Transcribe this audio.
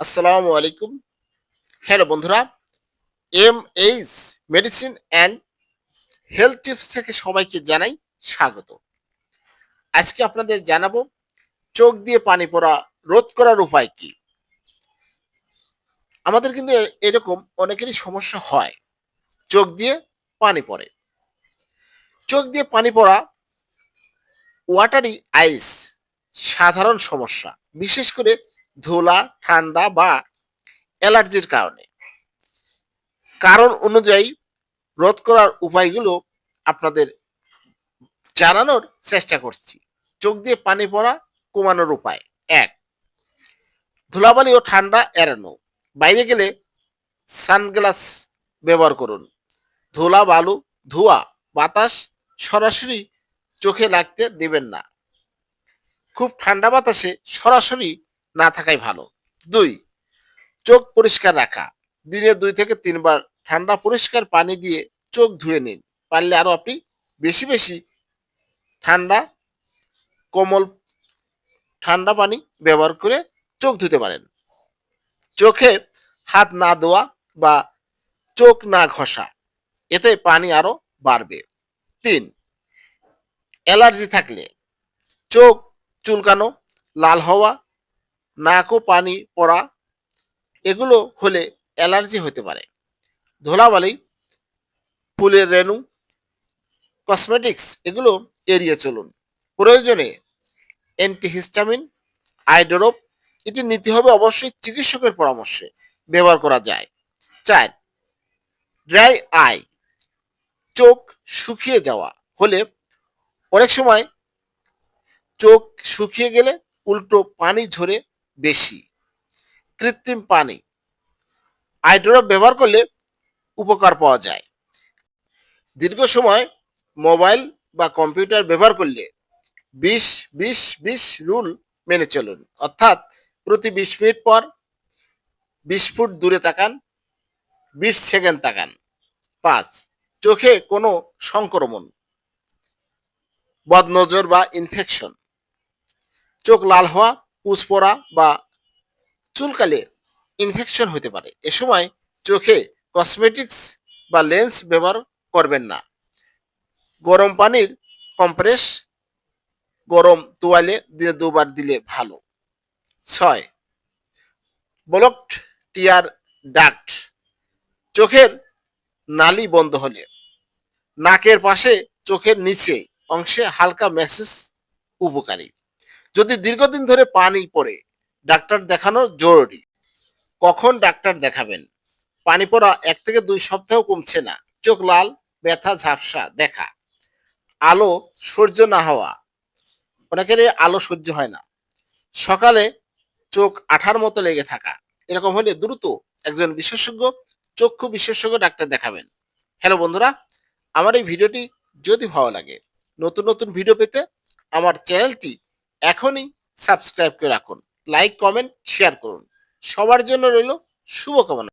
আসসালামু আলাইকুম। হ্যালো বন্ধুরা M H medicine and health tips থেকে সবাইকে জানাই স্বাগত। আজকে আপনাদের জানাব, চোখ দিয়ে পানি পড়া রোধ করার উপায় কি? আমাদের কিন্তু এরকম অনেকেরই সমস্যা হয়, চোখ দিয়ে পানি পড়ে। চোখ দিয়ে পানি পড়া ওয়াটারি আইস সাধারণ সমস্যা, বিশেষ করে ধুলা, ঠান্ডা বা অ্যালার্জির কারণে। কারণ অনুযায়ী রোধ করার উপায়গুলো আপনাদের জানানোর চেষ্টা করছি। চোখ দিয়ে পানি পড়া কমানোর উপায়। এক, ধুলাবালি ও ঠান্ডা এড়ানো। বাইরে গেলে সানগ্লাস ব্যবহার করুন। ধুলা, বালু, ধোঁয়া, বাতাস সরাসরি চোখে লাগতে দেবেন না। খুব ঠান্ডা বাতাসে সরাসরি না থাকাই ভালো। দুই, চোখ পরিষ্কার রাখা। দিনে দুই থেকে তিনবার ঠান্ডা পরিষ্কার পানি দিয়ে চোখ ধুয়ে নিন। পারলে আরও আপনি বেশি বেশি ঠান্ডা, কোমল ঠান্ডা পানি ব্যবহার করে চোখ ধুতে পারেন। চোখে হাত না দেওয়া বা চোখ না ঘষা, এতে পানি আরও বাড়বে। তিন, অ্যালার্জি থাকলে চোখ চুলকানো, লাল হওয়া নাক ও পানি, পড়া, এগুলো হলে অ্যালার্জি হতে পারে। ধুলাবালি, ফুলের রেণু, কসমেটিক্স, এগুলো এড়িয়ে চলুন। প্রয়োজনে অ্যান্টিহিস্টামিন, আইডোরোপ, এটি নিতে হবে অবশ্যই চিকিৎসকের পরামর্শে। ব্যবহার করা যায়। চার, ড্রাই আই, চোখ শুকিয়ে যাওয়া হলে অনেক সময় চোখ শুকিয়ে গেলে উল্টো পানি ঝরে বেশি। কৃত্রিম পানি। আইড্রপ ব্যবহার করলে উপকার পাওয়া যায়। দীর্ঘ সময় মোবাইল বা কম্পিউটার ব্যবহার করলে বিশ বিশ বিশ রুল মেনে চলুন। অর্থাৎ প্রতি বিশ মিনিট পর বিশ ফুট দূরে তাকান, বিশ সেকেন্ড তাকান। পাঁচ, চোখে কোনো সংক্রমণ, বদনজর বা ইনফেকশন চোখ লাল হওয়া পুষ পড়া বা চুলকালে ইনফেকশন হতে পারে। এ সময় চোখে কসমেটিক্স বা লেন্স ব্যবহার করবেন না। গরম পানির কম্প্রেস গরম তোয়ালে দিনে দুবার দিলে ভালো। ছয় ব্লকড টিয়ার ডাক্ট চোখের নালি বন্ধ হলে নাকের পাশে চোখের নিচে অংশে হালকা মেসেজ উপকারী। যদি দীর্ঘদিন ধরে পানি পড়ে, ডাক্তার দেখানো জরুরি। কখন ডাক্তার দেখাবেন? পানি পড়া এক থেকে দুই সপ্তাহ কমছে না। চোখ লাল, ব্যথা, ঝাপসা, দেখা। আলো সহ্য না হওয়া। অনেকের আলো সহ্য হয় না। সকালে চোখ আঠার মতো লেগে থাকা। এরকম হলে দ্রুত একজন বিশেষজ্ঞ, চক্ষু বিশেষজ্ঞ ডাক্তার দেখাবেন। হ্যালো বন্ধুরা, আমার এই ভিডিওটি যদি ভালো লাগে, নতুন নতুন ভিডিও পেতে আমার চ্যানেলটি এখনই সাবস্ক্রাইব করে রাখুন লাইক কমেন্ট শেয়ার করুন। সবার জন্য রইল শুভকামনা।